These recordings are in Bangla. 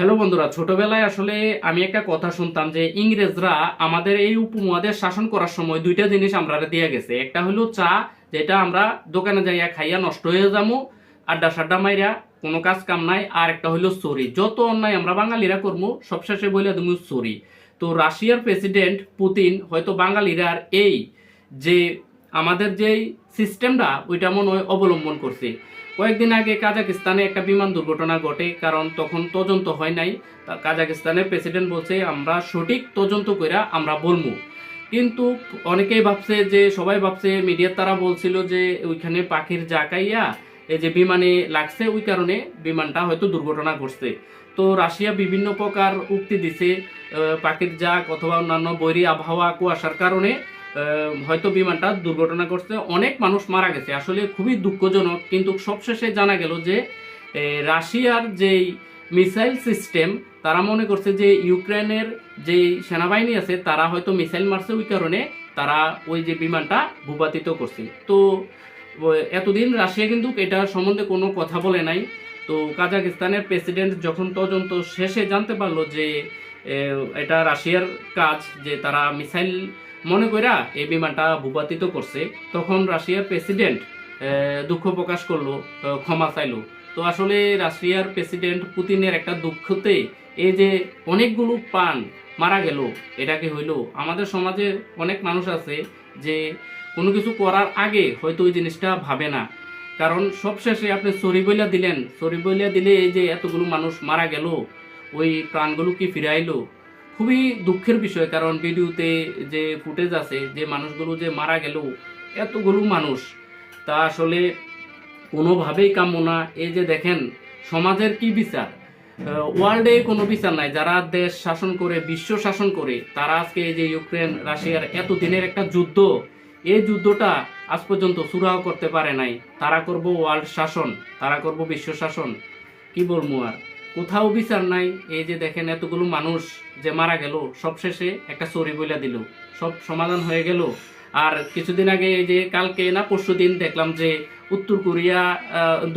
হ্যালো বন্ধুরা, ছোটবেলায় আসলে আমি একটা কথা শুনতাম যে ইংরেজরা আমাদের এই উপমহাদেশ শাসন করার সময় দুইটা জিনিস আমরা দিয়ে গেছে। একটা হলো চা, যেটা আমরা দোকানে যাইয়া খাইয়া নষ্ট হয়ে যাব আড্ডা সাড্ডা মাইরা, কোনো কাজ কাম নাই। আর একটা হইল চুরি। যত অন্যায় আমরা বাঙালিরা করব সবশেষে বলে তুমি চুরি। তো রাশিয়ার প্রেসিডেন্ট পুতিন হয়তো বাঙালিরার এই যে আমাদের যেই সিস্টেমটা ওইটা মনে হয় অবলম্বন করছে। কয়েকদিন আগে কাজাকিস্তানে একটা বিমান দুর্ঘটনা ঘটে, কারণ তখন তদন্ত হয় নাই। কাজাকিস্তানের প্রেসিডেন্ট বলছে, আমরা সঠিক তদন্ত কইরা আমরা বলব কিন্তু অনেকেই ভাবছে যে, সবাই ভাবছে, মিডিয়ার তারা বলছিল যে, ওইখানে পাখির জাকাইয়া এই যে বিমানে লাগছে, ওই কারণে বিমানটা হয়তো দুর্ঘটনা ঘটছে। তো রাশিয়া বিভিন্ন প্রকার উক্তি দিছে পাখির জাক অথবা অন্যান্য বৈরী আবহাওয়া কুয়াশার কারণে। হয়তো বিমানটা দুর্ঘটনা করছে, অনেক মানুষ মারা গেছে। আসলে খুবই দুঃখজনক, কিন্তু সবশেষে জানা গেল যে রাশিয়ার যেই মিসাইল সিস্টেম, তারা মনে করছে যে ইউক্রেনের যেই সেনাবাহিনী আছে, তারা হয়তো মিসাইল মারছে ওই কারণে তারা ওই যে বিমানটা ভূপাতিত করছে। তো এতদিন রাশিয়া কিন্তু এটা সম্বন্ধে কোনো কথা বলে নাই। তো, কাজাকিস্তানের প্রেসিডেন্ট যখন তদন্ত শেষে জানতে পারল যে এটা রাশিয়ার কাজ, যে তারা মিসাইল মনে কইরা এই বিমানটা ভূপাতিত করছে, তখন রাশিয়ার প্রেসিডেন্ট দুঃখ প্রকাশ করল ক্ষমা চাইলো। তো আসলে রাশিয়ার প্রেসিডেন্ট পুতিনের একটা দুঃখতে এই যে অনেকগুলো প্রাণ মারা গেল, এটা কি হইল? আমাদের সমাজে অনেক মানুষ আছে যে কোনো কিছু করার আগে হয়তো ওই জিনিসটা ভাবে না। কারণ সবশেষে আপনি সরি বইলা দিলেন, সরি বইলা দিলে এই যে এতগুলো মানুষ মারা গেল, ওই প্রাণগুলো কি ফিরে আইলো খুবই দুঃখের বিষয়, কারণ ভিডিওতে যে ফুটেজ আছে, যে মানুষগুলো যে মারা গেল, এতগুলো মানুষ, তা আসলে কোনোভাবেই কাম্য না। এই যে দেখেন, সমাজের কি বিচার? ওয়ার্ল্ডে কোনো বিচার নাই। যারা দেশ শাসন করে, বিশ্ব শাসন করে, তারা আজকে এই যে ইউক্রেন, রাশিয়ার এত দিনের একটা যুদ্ধ, এই যুদ্ধটা আজ পর্যন্ত সুরাহ করতে পারে নাই। তারা করব ওয়ার্ল্ড শাসন, তারা করব বিশ্ব শাসন। কি বলব আর? কোথাও বিচার নাই, এই যে দেখেন এতগুলো মানুষ যে মারা গেল সবশেষে একটা চুরি বইলা দিল, সব সমাধান হয়ে গেল। আর কিছুদিন আগে এই যে কালকে না, পরশু দিন দেখলাম যে উত্তর কোরিয়া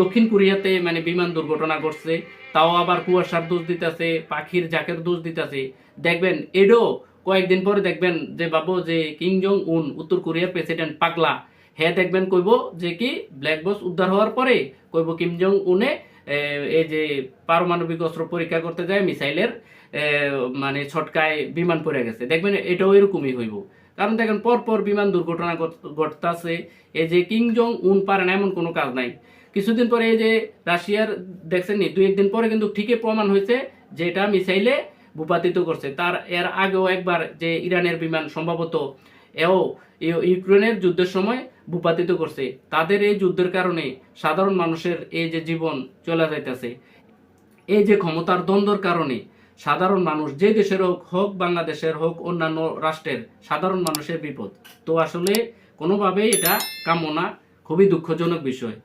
দক্ষিণ কোরিয়াতে মানে বিমান দুর্ঘটনা ঘটছে, তাও আবার কুয়াশার দোষ দিতেছে, পাখির জাকের দোষ দিতেছে। দেখবেন, এডো কয়েকদিন পরে দেখবেন যে বাবু, যে কিং জং উন উত্তর কোরিয়ার প্রেসিডেন্ট পাগলা হ্যাঁ দেখবেন কইব যে কি, ব্ল্যাক বক্স উদ্ধার হওয়ার পরে কইব কিম জং উনে এই যে পারমাণবিক অস্ত্র পরীক্ষা করতে যায় মিসাইলের মানে ছটকায় বিমান পড়ে গেছে। দেখবেন এটাও এরকমই হইব। কারণ দেখেন পর পর বিমান দুর্ঘটনা ঘটতেছে। এই যে কিং জং উন পারে না, এমন কোনো কাজ নাই। কিছুদিন পরে এই যে রাশিয়ার, দেখছেন নি? দুই একদিন পরে কিন্তু ঠিকই প্রমাণ হয়েছে যে এটা মিসাইলে ভূপাতিত করছে। তার, এর আগেও একবার যে ইরানের বিমান সম্ভবত এও, ইউ- ইউক্রেনের যুদ্ধের সময় ভূপাতিত করছে। তাদের এই যুদ্ধের কারণে সাধারণ মানুষের এই যে জীবন চলে যাইতেছে, এই যে ক্ষমতার দ্বন্দ্বর কারণে সাধারণ মানুষ, যে দেশের হোক হোক বাংলাদেশের হোক, অন্যান্য রাষ্ট্রের সাধারণ মানুষের বিপদ। তো আসলে কোনোভাবেই এটা কামনা খুবই দুঃখজনক বিষয়।